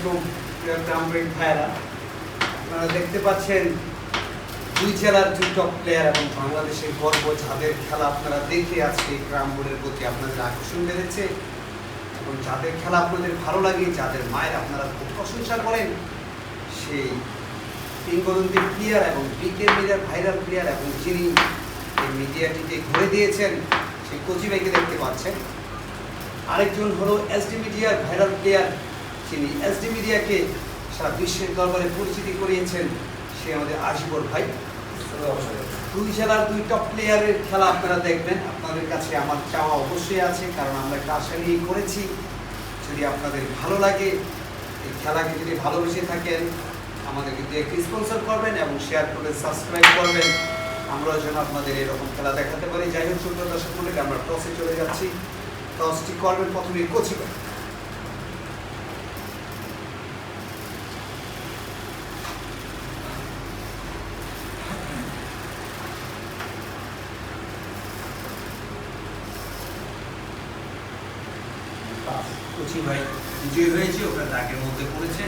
আলাইকুম গ্রামীণ ভাইরা আপনারা দেখতে পাচ্ছেন, দুই জেলার দুই টপ প্লেয়ার এবং বাংলাদেশের গর্ব যাদের খেলা আপনারা দেখে আজকে গ্রাম বোর্ডের প্রতি আপনাদের আকর্ষণ বেড়েছে। এবং যাদের খেলা আপনাদের ভালো লাগে, যাদের মায়ের আপনারা খুব প্রশংসা করেন, সেই কিংবদন্তি প্লেয়ার এবং বিকে মিডিয়ার ভাইরাল প্লেয়ার এবং যিনি এই মিডিয়াটিকে ঘুরে দিয়েছেন, সেই কোচি ভাইকে দেখতে পাচ্ছেন। আরেকজন হলো এসডি মিডিয়ার ভাইরাল প্লেয়ার যিনি এসডি মিডিয়াকে সারা বিশ্বের দরবারে পরিচিতি করিয়েছেন, সে আমাদের আশিবর ভাই। দুই জেলার দুই টপ প্লেয়ারের খেলা আপনারা দেখবেন। আপনাদের কাছে আমার চাওয়া অবশ্যই আছে, কারণ আমরা একটা আশা নিয়ে করেছি। যদি আপনাদের ভালো লাগে, এই খেলাকে যদি ভালোবেসে থাকেন, আমাদেরকে দিয়ে একটি স্পন্সর করবেন এবং শেয়ার করবেন সাবস্ক্রাইব করবেন। আমরা যেন আপনাদের এরকম খেলা দেখাতে পারি। যাই হোক ছোট দর্শক আমরা টসে চলে যাচ্ছি। টসটি করবেন প্রথমে কোচি কোচি ভাই বিজয়ী হয়েছে ওটা দাগের মধ্যে পড়েছে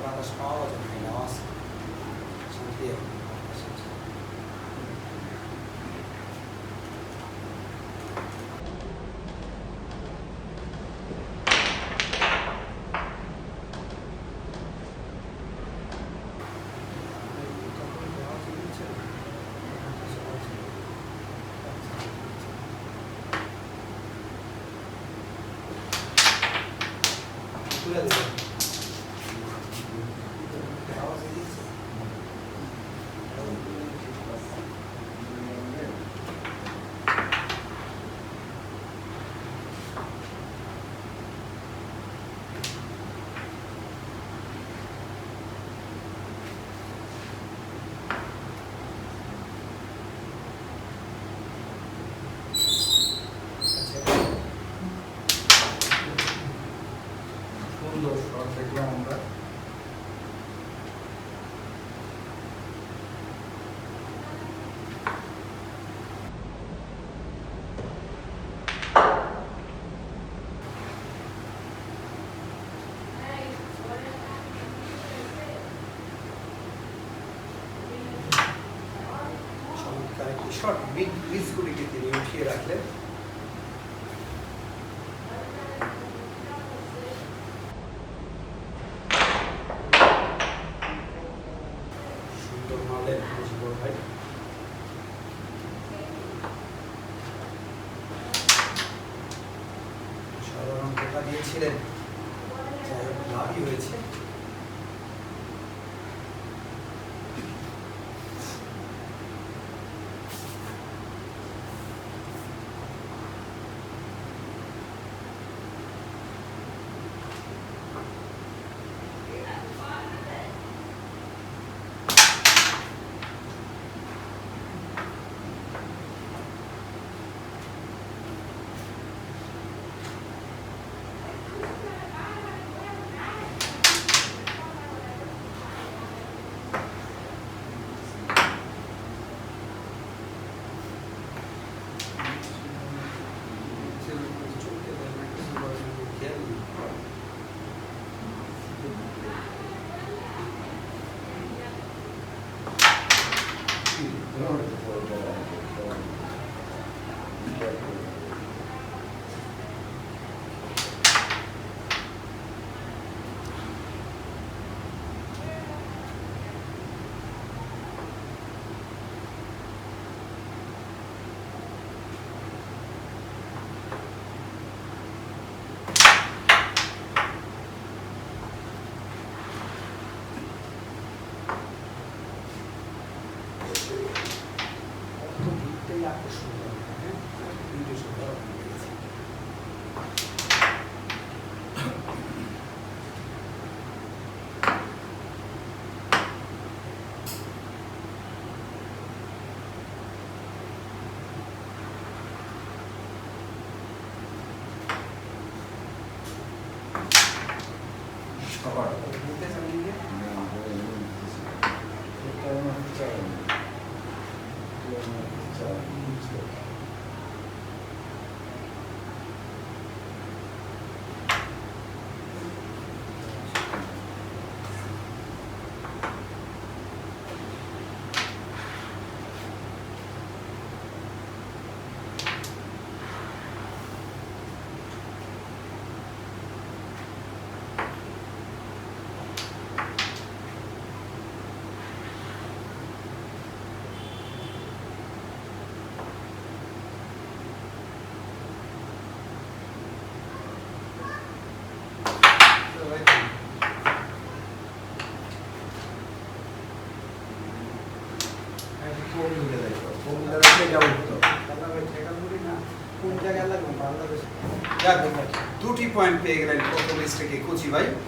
বাতাস পাওয়া যাবে না আওয়াজ শান্তি তুলে দেবেন আওয়াজ দিচ্ছে সুন্দর শট দেখলাম আমরা চমৎকার শট তিনি উঠিয়ে রাখলেন। সাধারণ টোকা দিয়েছিলেন। যাই হোক লাভই হয়েছে। ನೋಡಿದ್ರು আকর্ষণ করে, হ্যাঁ? Video vai?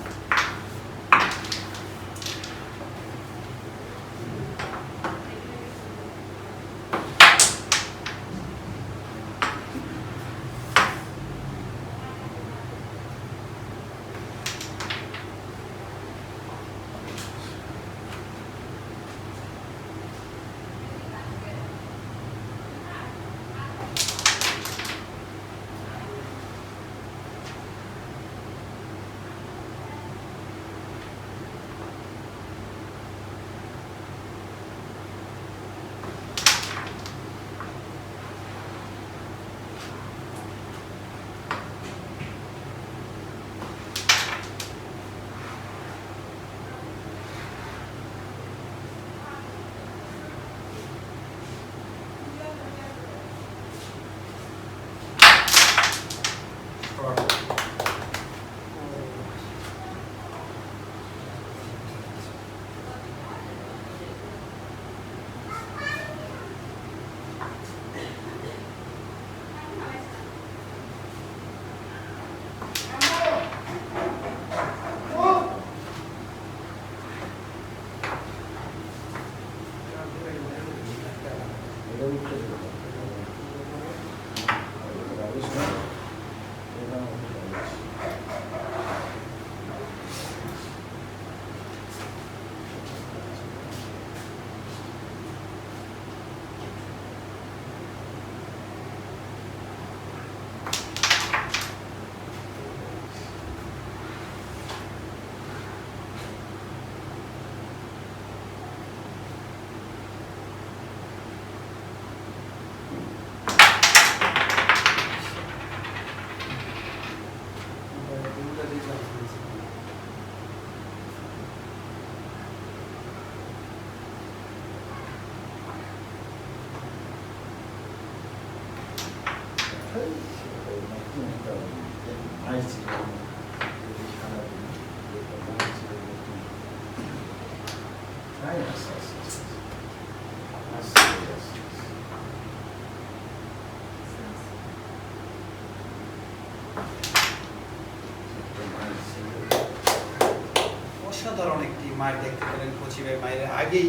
অসাধারণ একটি মায়ের দেখতে পেলেন কোচি ভাই মায়ের। আগেই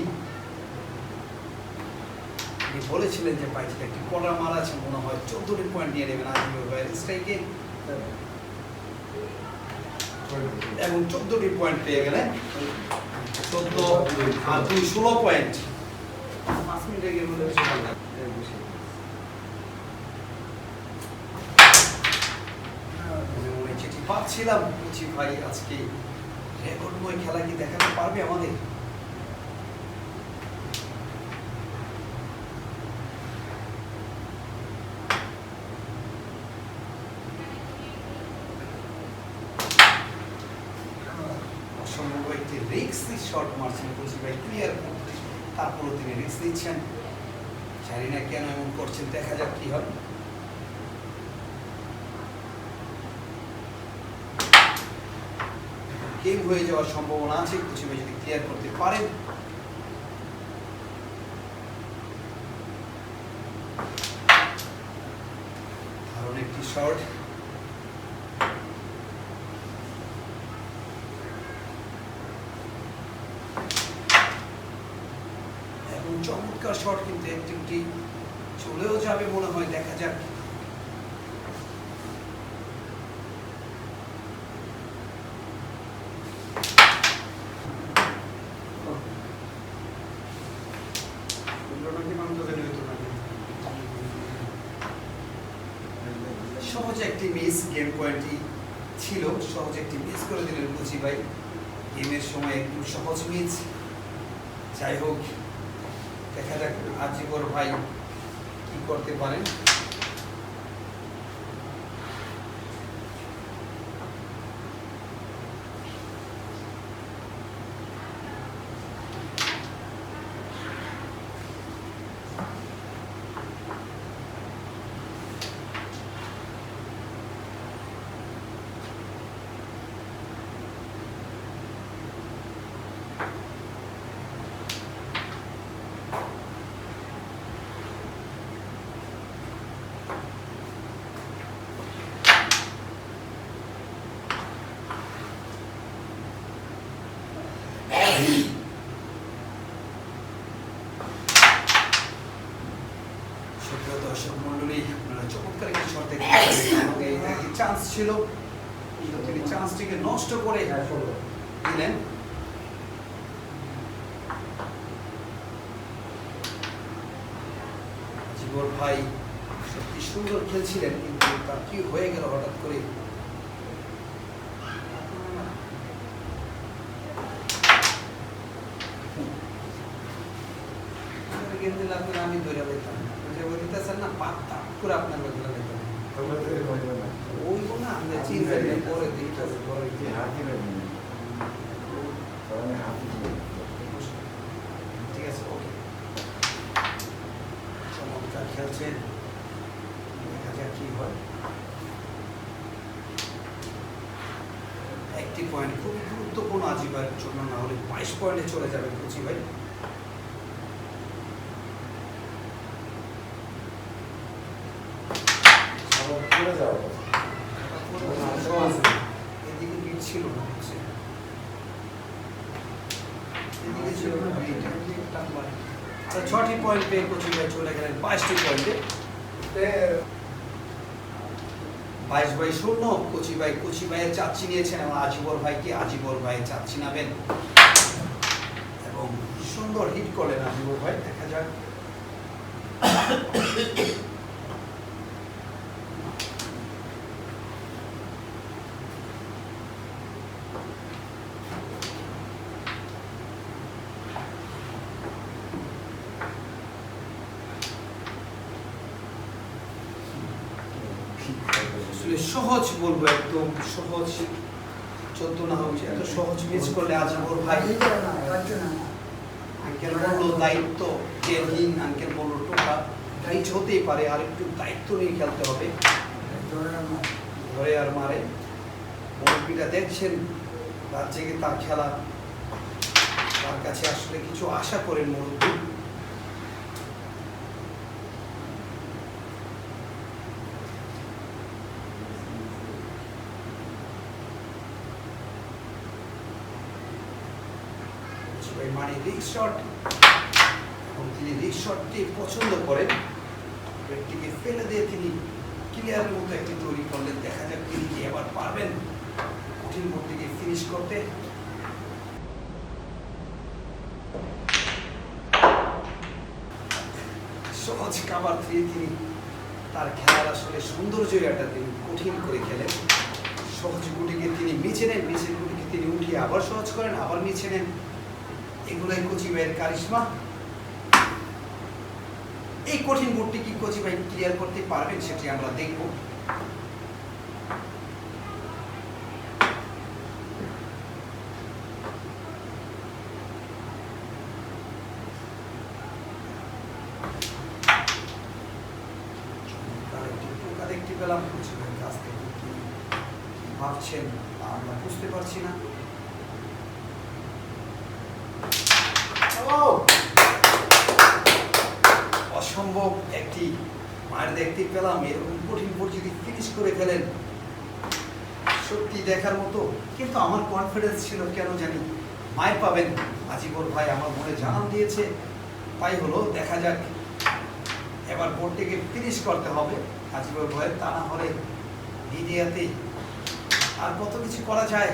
উনি বলেছিলেন যে পাইছিলেন একটি কড়া মার আছে, মনে হয় চোদ্দটি পয়েন্ট নিয়ে নেবেন আজিমুল ভাইয়ের স্ট্রাইকে এবং চোদ্দটি পয়েন্ট পেয়ে গেলেন। চোদ্দ আর দুই ষোলো পয়েন্ট পাচ্ছিলাম বুঝি ভাই, আজকে রেকর্ডময় খেলা কি দেখাতে পারবে আমাদের অসম্ভব একটি শট মারছেন বুঝি ভাই ক্লিয়ার করতে তারপরও তিনি রিক্স দিচ্ছেন। জানি না কেন এমন করছেন, দেখা যাক কি হয়। গেম হয়ে যাওয়ার সম্ভাবনা আছে কিছু যদি ক্লিয়ার করতে পারেন দারুণ একটি শট চমৎকার কিন্তু এক দুটি চলেও যাবে মনে হয়, দেখা যাক। সহজ একটি মিস গেম পয়েন্টই ছিল। সহজ একটি মিস করে দিলেন বুঝি ভাই। গেমের সময় একটু সহজ মিস যাই হোক দেখা যাক আজিবর ভাই কি করতে পারেন। দর্শক মণ্ডলী আপনারা চমৎকার একটি শট চান্স ছিল। তিনি চান্সটিকে নষ্ট করে দিলেন। জীবর ভাই সত্যি সুন্দর খেলছিলেন কিন্তু তার কি হয়ে গেল হঠাৎ করে? লাগলে আমি পেতাম যে ওই দিতেছেন না পাত্তা করে আপনার মধ্যে লাগাইতাম ওই না। আমরা চিন্তা করে দিতে পরে ঠিক আছে ওকে। চমৎকার খেলছেন দেখা যাক কি হয়। একটি পয়েন্ট খুবই গুরুত্বপূর্ণ আজিবার জন্য না হলে বাইশ পয়েন্টে চলে যাবে কুচি ভাই। মারে। আচ্ছা ছটি পয়েন্ট পেয়ে কোচিং চলে গেলেন, বাইশটি পয়েন্টে বাইশ বাই শূন্য, কোচি ভাই, কোচি ভাইয়ের চাচ্ছি নিয়েছেন এবং আজিবর ভাইকে আজিবর ভাই চাচ্ছি নাবেন এবং সুন্দর হিট করলেন আজিবর ভাই, দেখা যাক আসলে সহজ বলব একদম সহজ চোদ্দ না হচ্ছে এত সহজ মিস করলে আজিবর ভাই আঙ্কেল বলল দায়িত্ব জেলহীন আঙ্কেল বলল টোকা টাইট হতেই পারে আর একটু দায়িত্ব নিয়ে খেলতে হবে। ধরে আর মারে। মুরব্বীটা দেখছেন রাত জেগে তার খেলা। তার কাছে আসলে কিছু আশা করেন মুরব্বী সবাই মানে রিক্স শট এবং তিনি রিক্স শটটি পছন্দ করেন। ব্যক্তিকে ফেলে দিয়ে তিনি ক্লিয়ারের মতো একটি তৈরি করলেন। দেখা যাক তিনি কি এবার পারবেন কঠিন ভর্তিকে ফিনিশ করতে। সহজ কাবার দিয়ে তিনি তার খেলার আসলে সৌন্দর্যটা তিনি কঠিন করে খেলেন। সহজ গুটিকে তিনি মিছে নেন মিছের গুটিকে তিনি উঠিয়ে আবার সহজ করেন, আবার মিছে নেন। এগুলোই কচি ভাইয়ের কারিশমা। এই কঠিন বোর্ডটি কি কোচি ভাই ক্লিয়ার করতে পারবেন সেটি আমরা দেখব চমৎকার একটি টোকা দেখতে পেলাম কোচি ভাইয়ের কাছ থেকে কি কি ভাবছেন তা আমরা বুঝতে পারছি না অসম্ভব একটি মায়ের দেখতে পেলাম, এরকম কঠিন পরিস্থিতি ফিনিশ করে ফেলেন। সত্যি দেখার মতো, কিন্তু আমার কনফিডেন্স ছিল কেন জানি মায়ের পাবেন। আজিবর ভাই আমার মনে জানান দিয়েছে, তাই হলো, দেখা যাক। এবার বোর্ডটিকে ফিনিশ করতে হবে। আজিবর ভাইয়ের তা না হলে মিডিয়াতে আর কত কিছু করা যায়?